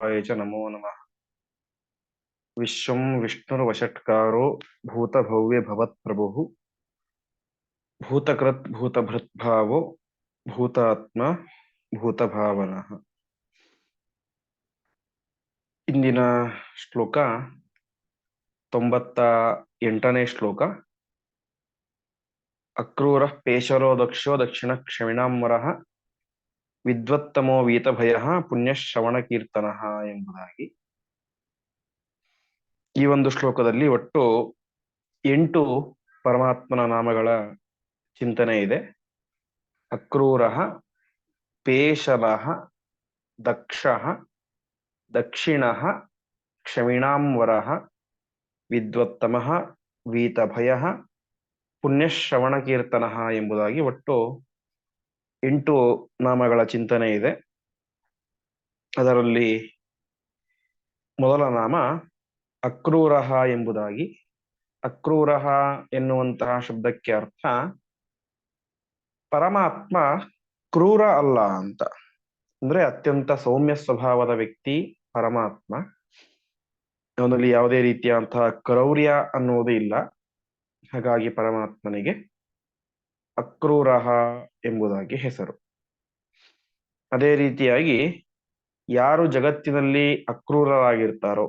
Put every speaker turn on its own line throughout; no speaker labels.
च नमो नमः विश्वं विष्णुर्वषट्कारो भूतभव्यभवत्प्रभुः भूतकृत् भूतभृद्भावो ಭೂತಾತ್ಮ ಭೂತಭಾವನಃ ಇಂದಿನ ಶ್ಲೋಕ ತೊಂಬತ್ತ ಎಂಟನೇ ಶ್ಲೋಕ ಅಕ್ರೂರ ಪೇಶರೋ ದಕ್ಷೋ ದಕ್ಷಿಣ ಕ್ಷಮಿಣಾಂಬರ ವಿದ್ವತ್ತಮೋ ವೀತಭಯ ಪುಣ್ಯಶ್ರವಣ ಕೀರ್ತನ ಎಂಬುದಾಗಿ. ಈ ಒಂದು ಶ್ಲೋಕದಲ್ಲಿ ಒಟ್ಟು ಎಂಟು ಪರಮಾತ್ಮನ ನಾಮಗಳ ಚಿಂತನೆ ಇದೆ. ಅಕ್ರೂರ, ಪೇಶಲ, ದಕ್ಷ, ದಕ್ಷಿಣ, ಕ್ಷಮಿಣಾಂವರ, ವಿದ್ವತ್ತಮ, ವೀತಭಯ ಪುಣ್ಯಶ್ರವಣ ಕೀರ್ತನ ಎಂಬುದಾಗಿ ಒಟ್ಟು ಎಂಟು ನಾಮಗಳ ಚಿಂತನೆ ಇದೆ. ಅದರಲ್ಲಿ ಮೊದಲ ನಾಮ ಅಕ್ರೂರಹ ಎಂಬುದಾಗಿ. ಅಕ್ರೂರಹ ಎನ್ನುವಂತಹ ಶಬ್ದಕ್ಕೆ ಅರ್ಥ ಪರಮಾತ್ಮ ಕ್ರೂರ ಅಲ್ಲ ಅಂತ. ಅಂದ್ರೆ ಅತ್ಯಂತ ಸೌಮ್ಯ ಸ್ವಭಾವದ ವ್ಯಕ್ತಿ ಪರಮಾತ್ಮ. ಅವನಲ್ಲಿ ಯಾವುದೇ ರೀತಿಯಾದಂತಹ ಕ್ರೌರ್ಯ ಅನ್ನುವುದು ಇಲ್ಲ. ಹಾಗಾಗಿ ಪರಮಾತ್ಮನಿಗೆ ಅಕ್ರೂರ ಎಂಬುದಾಗಿ ಹೆಸರು. ಅದೇ ರೀತಿಯಾಗಿ ಯಾರು ಜಗತ್ತಿನಲ್ಲಿ ಅಕ್ರೂರರಾಗಿರ್ತಾರೋ,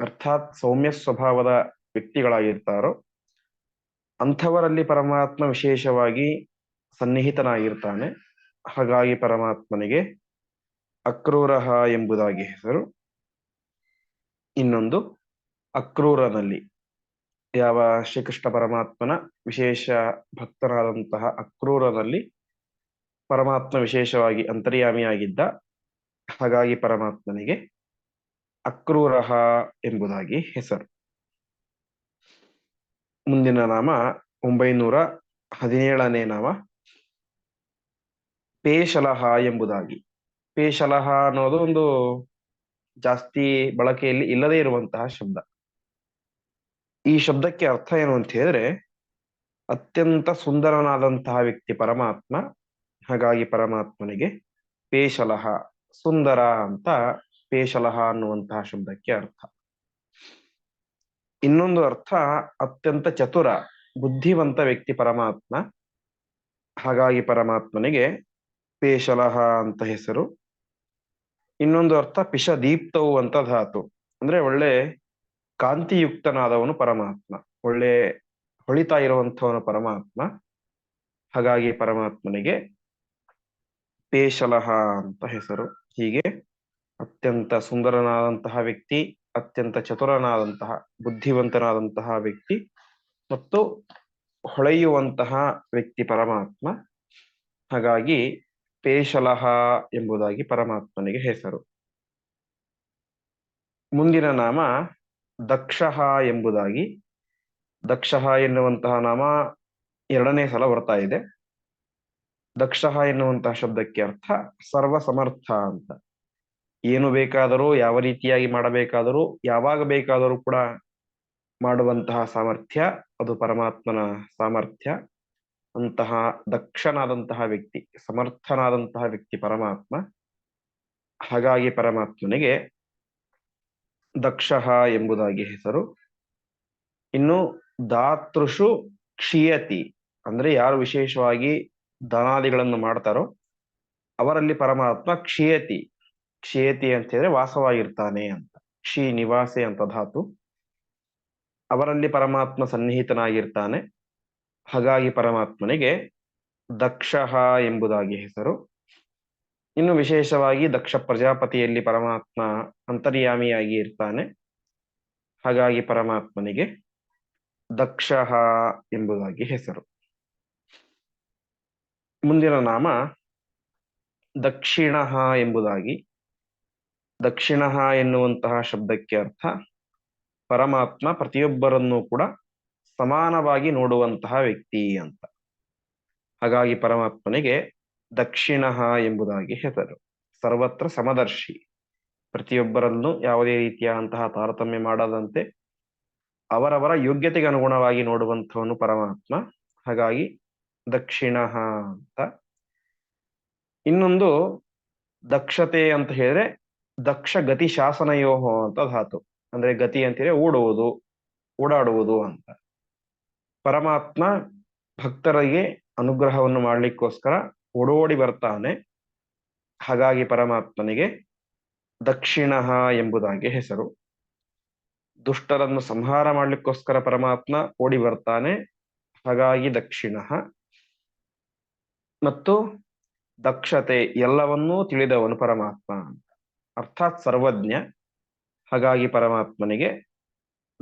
ಅರ್ಥಾತ್ ಸೌಮ್ಯ ಸ್ವಭಾವದ ವ್ಯಕ್ತಿಗಳಾಗಿರ್ತಾರೋ, ಅಂಥವರಲ್ಲಿ ಪರಮಾತ್ಮ ವಿಶೇಷವಾಗಿ ಸನ್ನಿಹಿತನಾಗಿರ್ತಾನೆ. ಹಾಗಾಗಿ ಪರಮಾತ್ಮನಿಗೆ ಅಕ್ರೂರ ಎಂಬುದಾಗಿ ಹೆಸರು. ಇನ್ನೊಂದು, ಅಕ್ರೂರನಲ್ಲಿ. ಯಾವ ಶ್ರೀಕೃಷ್ಣ ಪರಮಾತ್ಮನ ವಿಶೇಷ ಭಕ್ತನಾದಂತಹ ಅಕ್ರೂರನಲ್ಲಿ ಪರಮಾತ್ಮ ವಿಶೇಷವಾಗಿ ಅಂತರ್ಯಾಮಿಯಾಗಿದ್ದ, ಹಾಗಾಗಿ ಪರಮಾತ್ಮನಿಗೆ ಅಕ್ರೂರಹ ಎಂಬುದಾಗಿ ಹೆಸರು. ಮುಂದಿನ ನಾಮ ಒಂಬೈನೂರ ಹದಿನೇಳನೇ ನಾಮ ಪೇಶಲಹ ಎಂಬುದಾಗಿ. ಪೇಶಲಹ ಅನ್ನೋದು ಒಂದು ಜಾಸ್ತಿ ಬಳಕೆಯಲ್ಲಿ ಇಲ್ಲದೇ ಇರುವಂತಹ ಶಬ್ದ. ಈ ಶಬ್ದಕ್ಕೆ ಅರ್ಥ ಏನು ಅಂತ ಹೇಳಿದ್ರೆ, ಅತ್ಯಂತ ಸುಂದರನಾದಂತಹ ವ್ಯಕ್ತಿ ಪರಮಾತ್ಮ, ಹಾಗಾಗಿ ಪರಮಾತ್ಮನಿಗೆ ಪೇಶಲಹ, ಸುಂದರ ಅಂತ ಪೇಶಲಹ ಅನ್ನುವಂತಹ ಶಬ್ದಕ್ಕೆ ಅರ್ಥ. ಇನ್ನೊಂದು ಅರ್ಥ, ಅತ್ಯಂತ ಚತುರ, ಬುದ್ಧಿವಂತ ವ್ಯಕ್ತಿ ಪರಮಾತ್ಮ, ಹಾಗಾಗಿ ಪರಮಾತ್ಮನಿಗೆ ಪೇಶಲಹ ಅಂತ ಹೆಸರು. ಇನ್ನೊಂದು ಅರ್ಥ ಪಿಶ ದೀಪ್ತವು ಅಂತ ಧಾತು. ಅಂದ್ರೆ ಒಳ್ಳೆ ಕಾಂತಿಯುಕ್ತನಾದವನು ಪರಮಾತ್ಮ. ಒಳ್ಳೆ ಹೊಳಿತಾ ಇರುವಂಥವನು ಪರಮಾತ್ಮ. ಹಾಗಾಗಿ ಪರಮಾತ್ಮನಿಗೆ ಪೇಶಲಹ ಅಂತ ಹೆಸರು. ಹೀಗೆ ಅತ್ಯಂತ ಸುಂದರನಾದಂತಹ ವ್ಯಕ್ತಿ, ಅತ್ಯಂತ ಚತುರನಾದಂತಹ, ಬುದ್ಧಿವಂತನಾದಂತಹ ವ್ಯಕ್ತಿ ಮತ್ತು ಹೊಳೆಯುವಂತಹ ವ್ಯಕ್ತಿ ಪರಮಾತ್ಮ. ಹಾಗಾಗಿ ಪೇಶಲಹ ಎಂಬುದಾಗಿ ಪರಮಾತ್ಮನಿಗೆ ಹೆಸರು. ಮುಂದಿನ ನಾಮ ದಕ್ಷಃ ಎಂಬುದಾಗಿ, ದಕ್ಷಃ ಎನ್ನುವಂತಹ ನಾಮ ಎರಡನೇ ಸಲ ಬರ್ತಾ ಇದೆ. ದಕ್ಷಃ ಎನ್ನುವಂತಹ ಶಬ್ದಕ್ಕೆ ಅರ್ಥ ಸರ್ವ ಸಮರ್ಥ ಅಂತ. ಏನು ಬೇಕಾದರೂ, ಯಾವ ರೀತಿಯಾಗಿ ಮಾಡಬೇಕಾದರೂ, ಯಾವಾಗ ಬೇಕಾದರೂ ಕೂಡ ಮಾಡುವಂತಹ ಸಾಮರ್ಥ್ಯ ಅದು ಪರಮಾತ್ಮನ ಸಾಮರ್ಥ್ಯ. ಅಂತಹ ದಕ್ಷನಾದಂತಹ ವ್ಯಕ್ತಿ, ಸಮರ್ಥನಾದಂತಹ ವ್ಯಕ್ತಿ ಪರಮಾತ್ಮ. ಹಾಗಾಗಿ ಪರಮಾತ್ಮನಿಗೆ ದಕ್ಷಃ ಎಂಬುದಾಗಿ ಹೆಸರು. ಇನ್ನು ದಾತೃಷು ಕ್ಷೀಯತಿ, ಅಂದ್ರೆ ಯಾರು ವಿಶೇಷವಾಗಿ ದಾನಾದಿಗಳನ್ನು ಮಾಡ್ತಾರೋ ಅವರಲ್ಲಿ ಪರಮಾತ್ಮ ಕ್ಷೀಯತಿ. ಕ್ಷೀಯತಿ ಅಂತ ಹೇಳಿದ್ರೆ ವಾಸವಾಗಿರ್ತಾನೆ ಅಂತ, ಕ್ಷೀ ನಿವಾಸೆ ಅಂತ ಧಾತು. ಅವರಲ್ಲಿ ಪರಮಾತ್ಮ ಸನ್ನಿಹಿತನಾಗಿರ್ತಾನೆ. ಹಾಗಾಗಿ ಪರಮಾತ್ಮನಿಗೆ ದಕ್ಷಃ ಎಂಬುದಾಗಿ ಹೆಸರು. ಇನ್ನು ವಿಶೇಷವಾಗಿ ದಕ್ಷ ಪ್ರಜಾಪತಿಯಲ್ಲಿ ಪರಮಾತ್ಮ ಅಂತರ್ಯಾಮಿಯಾಗಿ ಇರ್ತಾನೆ. ಹಾಗಾಗಿ ಪರಮಾತ್ಮನಿಗೆ ದಕ್ಷ ಎಂಬುದಾಗಿ ಹೆಸರು. ಮುಂದಿನ ನಾಮ ದಕ್ಷಿಣ ಎಂಬುದಾಗಿ. ದಕ್ಷಿಣ ಎನ್ನುವಂತಹ ಶಬ್ದಕ್ಕೆ ಅರ್ಥ ಪರಮಾತ್ಮ ಪ್ರತಿಯೊಬ್ಬರನ್ನೂ ಕೂಡ ಸಮಾನವಾಗಿ ನೋಡುವಂತಹ ವ್ಯಕ್ತಿ ಅಂತ. ಹಾಗಾಗಿ ಪರಮಾತ್ಮನಿಗೆ ದಕ್ಷಿಣ ಎಂಬುದಾಗಿ ಹೆಸರು. ಸರ್ವತ್ರ ಸಮದರ್ಶಿ. ಪ್ರತಿಯೊಬ್ಬರಲ್ಲೂ ಯಾವುದೇ ರೀತಿಯಾದಂತಹ ತಾರತಮ್ಯ ಮಾಡದಂತೆ ಅವರವರ ಯೋಗ್ಯತೆಗೆ ಅನುಗುಣವಾಗಿ ನೋಡುವಂಥವನು ಪರಮಾತ್ಮ. ಹಾಗಾಗಿ ದಕ್ಷಿಣ ಅಂತ. ಇನ್ನೊಂದು ದಕ್ಷತೆ ಅಂತ ಹೇಳಿದ್ರೆ ದಕ್ಷ ಗತಿ ಶಾಸನಯೋಹೋ ಅಂತ ಧಾತು. ಅಂದ್ರೆ ಗತಿ ಅಂತಿದ್ರೆ ಓಡುವುದು, ಓಡಾಡುವುದು ಅಂತ. ಪರಮಾತ್ಮ ಭಕ್ತರಿಗೆ ಅನುಗ್ರಹವನ್ನು ಮಾಡ್ಲಿಕ್ಕೋಸ್ಕರ ಓಡೋಡಿ ಬರ್ತಾನೆ. ಹಾಗಾಗಿ ಪರಮಾತ್ಮನಿಗೆ ದಕ್ಷಿಣ ಎಂಬುದಾಗಿ ಹೆಸರು. ದುಷ್ಟರನ್ನು ಸಂಹಾರ ಮಾಡಲಿಕ್ಕೋಸ್ಕರ ಪರಮಾತ್ಮ ಓಡಿ ಬರ್ತಾನೆ. ಹಾಗಾಗಿ ದಕ್ಷಿಣ. ಮತ್ತು ದಕ್ಷತೆ ಎಲ್ಲವನ್ನೂ ತಿಳಿದವನು ಪರಮಾತ್ಮ. ಅರ್ಥಾತ್ ಸರ್ವಜ್ಞ. ಹಾಗಾಗಿ ಪರಮಾತ್ಮನಿಗೆ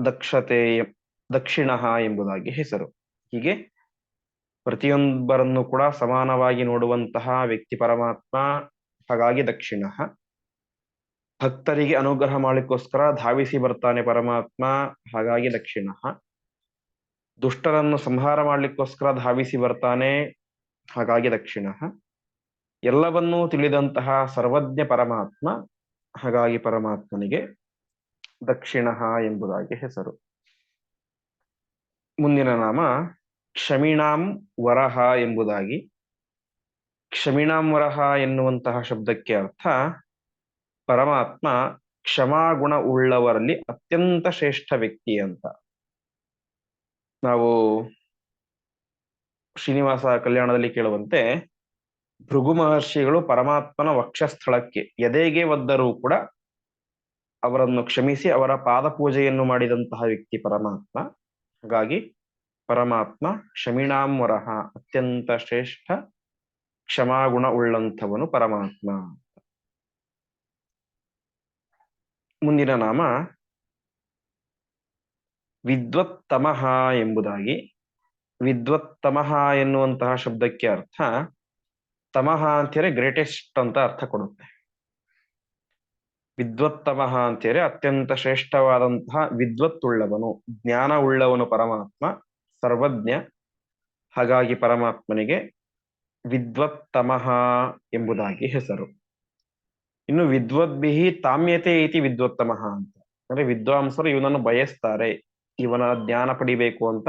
ದಕ್ಷತೆ ದಕ್ಷಿಣ ಎಂಬುದಾಗಿ ಹೆಸರು. ಹೀಗೆ ಪ್ರತಿಯೊಬ್ಬರನ್ನು ಕೂಡ ಸಮಾನವಾಗಿ ನೋಡುವಂತಹ ವ್ಯಕ್ತಿ ಪರಮಾತ್ಮ, ಹಾಗಾಗಿ ದಕ್ಷಿಣ. ಭಕ್ತರಿಗೆ ಅನುಗ್ರಹ ಮಾಡಲಿಕ್ಕೋಸ್ಕರ ಧಾವಿಸಿ ಬರ್ತಾನೆ ಪರಮಾತ್ಮ, ಹಾಗಾಗಿ ದಕ್ಷಿಣ. ದುಷ್ಟರನ್ನು ಸಂಹಾರ ಮಾಡಲಿಕ್ಕೋಸ್ಕರ ಧಾವಿಸಿ ಬರ್ತಾನೆ, ಹಾಗಾಗಿ ದಕ್ಷಿಣ. ಎಲ್ಲವನ್ನೂ ತಿಳಿದಂತಹ ಸರ್ವಜ್ಞ ಪರಮಾತ್ಮ, ಹಾಗಾಗಿ ಪರಮಾತ್ಮನಿಗೆ ದಕ್ಷಿಣ ಎಂಬುದಾಗಿ ಹೆಸರು. ಮುಂದಿನ ನಾಮ ಕ್ಷಮಿಣಾಂ ವರಹ ಎಂಬುದಾಗಿ. ಕ್ಷಮಿಣಾಂ ವರಹ ಎನ್ನುವಂತಹ ಶಬ್ದಕ್ಕೆ ಅರ್ಥ ಪರಮಾತ್ಮ ಕ್ಷಮಾಗುಣ ಉಳ್ಳವರಲ್ಲಿ ಅತ್ಯಂತ ಶ್ರೇಷ್ಠ ವ್ಯಕ್ತಿ ಅಂತ. ನಾವು ಶ್ರೀನಿವಾಸ ಕಲ್ಯಾಣದಲ್ಲಿ ಕೇಳುವಂತೆ ಭೃಗು ಮಹರ್ಷಿಗಳು ಪರಮಾತ್ಮನ ವಕ್ಷಸ್ಥಳಕ್ಕೆ ಎದೆಗೆ ಒದ್ದರೂ ಕೂಡ ಅವರನ್ನು ಕ್ಷಮಿಸಿ ಅವರ ಪಾದ ಪೂಜೆಯನ್ನು ಮಾಡಿದಂತಹ ವ್ಯಕ್ತಿ ಪರಮಾತ್ಮ. ಹಾಗಾಗಿ ಪರಮಾತ್ಮ ಕ್ಷಮಿಣಾಂವರಹ ಅತ್ಯಂತ ಶ್ರೇಷ್ಠ ಕ್ಷಮಾಗುಣ ಉಳ್ಳಂಥವನು ಪರಮಾತ್ಮ. ಮುಂದಿನ ನಾಮ ವಿದ್ವತ್ತಮಃ ಎಂಬುದಾಗಿ. ವಿದ್ವತ್ತಮಃ ಎನ್ನುವಂತಹ ಶಬ್ದಕ್ಕೆ ಅರ್ಥ ತಮಃ ಅಂತೇಳಿ ಗ್ರೇಟೆಸ್ಟ್ ಅಂತ ಅರ್ಥ ಕೊಡುತ್ತೆ. ವಿದ್ವತ್ತಮಃ ಅಂತೇಳಿ ಅತ್ಯಂತ ಶ್ರೇಷ್ಠವಾದಂತಹ ವಿದ್ವತ್ತುಳ್ಳವನು ಜ್ಞಾನ ಉಳ್ಳವನು ಪರಮಾತ್ಮ ಸರ್ವಜ್ಞ. ಹಾಗಾಗಿ ಪರಮಾತ್ಮನಿಗೆ ವಿದ್ವತ್ತಮಃ ಎಂಬುದಾಗಿ ಹೆಸರು. ಇನ್ನು ವಿದ್ವದ್ಭಿಹಿ ತಾಮ್ಯತೆ ಇತಿ ವಿದ್ವತ್ತಮಃ ಅಂತ. ಅಂದ್ರೆ ವಿದ್ವಾಂಸರು ಇವನನ್ನು ಬಯಸ್ತಾರೆ. ಇವನ ಜ್ಞಾನ ಪಡಿಬೇಕು ಅಂತ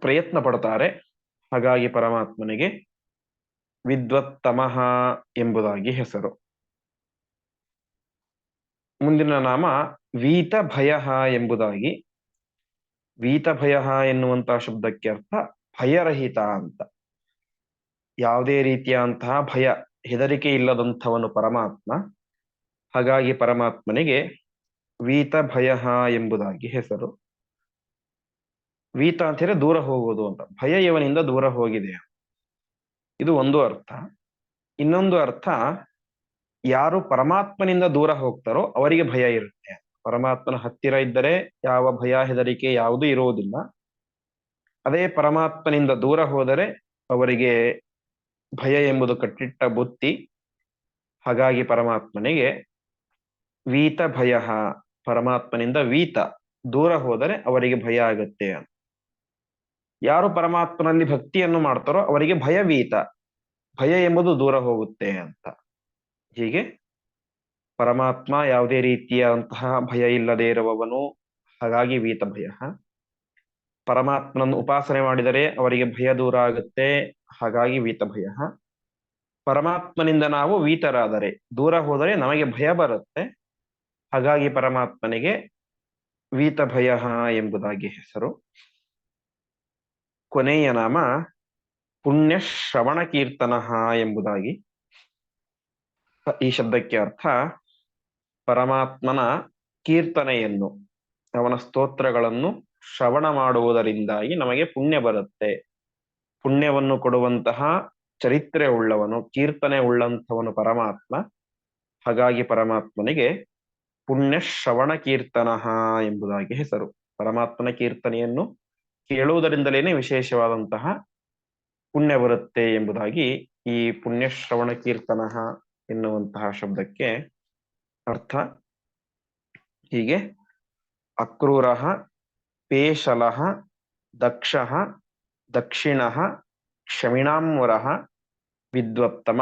ಪ್ರಯತ್ನ ಪಡ್ತಾರೆ. ಹಾಗಾಗಿ ಪರಮಾತ್ಮನಿಗೆ ವಿದ್ವತ್ತಮಃ ಎಂಬುದಾಗಿ ಹೆಸರು. ಮುಂದಿನ ನಾಮ ವೀತ ಭಯ ಎಂಬುದಾಗಿ ವೀತ ಭಯ ಎನ್ನುವಂತಹ ಶಬ್ದಕ್ಕೆ ಅರ್ಥ ಭಯರಹಿತ ಅಂತ. ಯಾವುದೇ ರೀತಿಯಂತಹ ಭಯ, ಹೆದರಿಕೆ ಇಲ್ಲದಂಥವನು ಪರಮಾತ್ಮ. ಹಾಗಾಗಿ ಪರಮಾತ್ಮನಿಗೆ ವೀತ ಭಯ ಎಂಬುದಾಗಿ ಹೆಸರು. ವೀತ ಅಂತ ಹೇಳಿದ್ರೆ ದೂರ ಹೋಗುವುದು ಅಂತ. ಭಯ ಇವನಿಂದ ದೂರ ಹೋಗಿದೆ. ಇದು ಒಂದು ಅರ್ಥ. ಇನ್ನೊಂದು ಅರ್ಥ, ಯಾರು ಪರಮಾತ್ಮನಿಂದ ದೂರ ಹೋಗ್ತಾರೋ ಅವರಿಗೆ ಭಯ ಇರುತ್ತೆ. ಪರಮಾತ್ಮನ ಹತ್ತಿರ ಇದ್ದರೆ ಯಾವ ಭಯ ಹೆದರಿಕೆ ಯಾವುದೂ ಇರುವುದಿಲ್ಲ. ಅದೇ ಪರಮಾತ್ಮನಿಂದ ದೂರ ಹೋದರೆ ಅವರಿಗೆ ಭಯ ಎಂಬುದು ಕಟ್ಟಿಟ್ಟ ಬುತ್ತಿ ಹಾಗಾಗಿ ಪರಮಾತ್ಮನಿಗೆ ವೀತ ಭಯ, ಪರಮಾತ್ಮನಿಂದ ವೀತ, ದೂರ ಹೋದರೆ ಅವರಿಗೆ ಭಯ ಆಗುತ್ತೆ ಯಾರು ಪರಮಾತ್ಮನಲ್ಲಿ ಭಕ್ತಿಯನ್ನು ಮಾಡ್ತಾರೋ ಅವರಿಗೆ ಭಯವೀತ ಭಯ ಎಂಬುದು ದೂರ ಹೋಗುತ್ತೆ ಅಂತ. ಹೀಗೆ ಪರಮಾತ್ಮ ಯಾವುದೇ ರೀತಿಯಂತಹ ಭಯ ಇಲ್ಲದೆ ಇರುವವನು, ಹಾಗಾಗಿ ವೀತ ಭಯ. ಪರಮಾತ್ಮನನ್ನು ಉಪಾಸನೆ ಮಾಡಿದರೆ ಅವರಿಗೆ ಭಯ ದೂರ ಆಗುತ್ತೆ, ಹಾಗಾಗಿ ವೀತ ಭಯ. ಪರಮಾತ್ಮನಿಂದ ನಾವು ವೀತರಾದರೆ ದೂರ ಹೋದರೆ ನಮಗೆ ಭಯ ಬರುತ್ತೆ, ಹಾಗಾಗಿ ಪರಮಾತ್ಮನಿಗೆ ವೀತ ಭಯ ಎಂಬುದಾಗಿ ಹೆಸರು. ಕೊನೆಯ ನಾಮ ಪುಣ್ಯ ಶ್ರವಣ ಕೀರ್ತನ ಎಂಬುದಾಗಿ. ಈ ಶಬ್ದಕ್ಕೆ ಅರ್ಥ ಪರಮಾತ್ಮನ ಕೀರ್ತನೆಯನ್ನು, ಅವನ ಸ್ತೋತ್ರಗಳನ್ನು ಶ್ರವಣ ಮಾಡುವುದರಿಂದಾಗಿ ನಮಗೆ ಪುಣ್ಯ ಬರುತ್ತೆ. ಪುಣ್ಯವನ್ನು ಕೊಡುವಂತಹ ಚರಿತ್ರೆ ಉಳ್ಳವನು, ಕೀರ್ತನೆ ಉಳ್ಳಂಥವನು ಪರಮಾತ್ಮ. ಹಾಗಾಗಿ ಪರಮಾತ್ಮನಿಗೆ ಪುಣ್ಯ ಶ್ರವಣ ಕೀರ್ತನ ಎಂಬುದಾಗಿ ಹೆಸರು. ಪರಮಾತ್ಮನ ಕೀರ್ತನೆಯನ್ನು ಕೇಳುವುದರಿಂದಲೇನೆ ವಿಶೇಷವಾದಂತಹ ಪುಣ್ಯ ಬರುತ್ತೆ ಎಂಬುದಾಗಿ ಈ ಪುಣ್ಯ ಶ್ರವಣ ಕೀರ್ತನ ಎನ್ನುವಂತಹ ಶಬ್ದಕ್ಕೆ ಅರ್ಥ? ಹೀಗೆ. ಅಕ್ರೂರ, ಪೇಶಲ, ದಕ್ಷ, ದಕ್ಷಿಣ, ಕ್ಷಮಿಣಾಂವರ, ವಿದ್ವತ್ತಮ,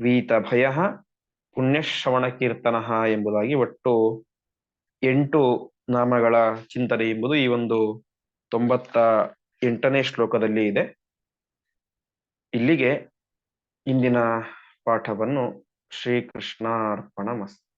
ವೀತಭಯ ಪುಣ್ಯಶ್ರವಣ ಕೀರ್ತನ ಎಂಬುದಾಗಿ ಒಟ್ಟು ಎಂಟು ನಾಮಗಳ ಚಿಂತನೆ ಎಂಬುದು ಈ ಒಂದು ತೊಂಬತ್ತ ಎಂಟನೇ ಶ್ಲೋಕದಲ್ಲಿ ಇದೆ. ಇಲ್ಲಿಗೆ ಇಂದಿನ ಪಾಠವನ್ನು ಶ್ರೀಕೃಷ್ಣಾರ್ಪಣಮಸ್ತು.